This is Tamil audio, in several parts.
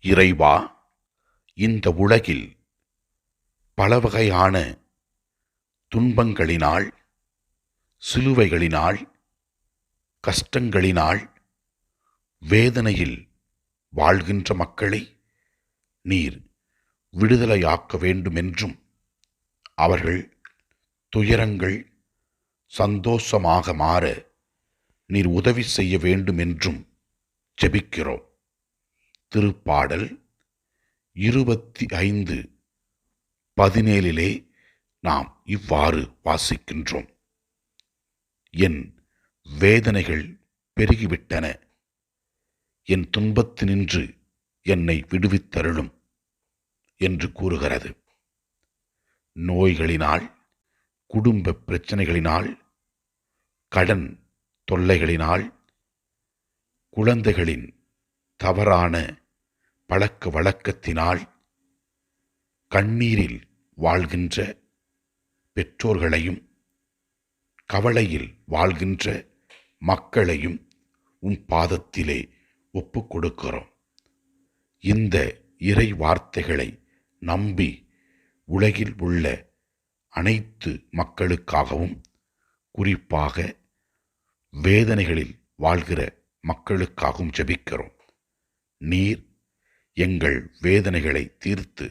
இறைவா இந்த உலகில் பல வகையான துன்பங்களினால் சிலுவைகளினால் கஷ்டங்களினால் வேதனையில் வாழ்கின்ற மக்களை நீர் விடுதலையாக்க வேண்டுமென்றும் அவர்கள் துயரங்கள் சந்தோஷமாக மாற நீர் உதவி செய்ய வேண்டுமென்றும் ஜெபிக்கிறோம். திருப்பாடல் இருபத்தி ஐந்து பதினேழிலே நாம் இவ்வாறு வாசிக்கின்றோம். என் வேதனைகள் பெருகிவிட்டன. என் துன்பத்தினின்று என்னை விடுவித்தருளும் என்று கூறுகிறது. நோய்களினால் குடும்ப பிரச்சனைகளினால் கடன் தொல்லைகளினால் குழந்தைகளின் தவறான பழக்க வழக்கத்தினால் கண்ணீரில் வாழ்கின்ற பெற்றோர்களையும் கவலையில் வாழ்கின்ற மக்களையும் உம் பாதத்திலே ஒப்புக் கொடுக்கிறோம். இந்த இறை வார்த்தைகளை நம்பி உலகில் உள்ள அனைத்து மக்களுக்காகவும் குறிப்பாக வேதனைகளில் வாழ்கிற மக்களுக்காகவும் ஜபிக்கிறோம். நீர் எங்கள் வேதனைகளை தீர்த்து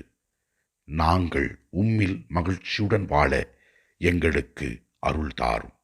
நாங்கள் உம்மில் மகிழ்ச்சியுடன் வாழ எங்களுக்கு அருள் தாரும்.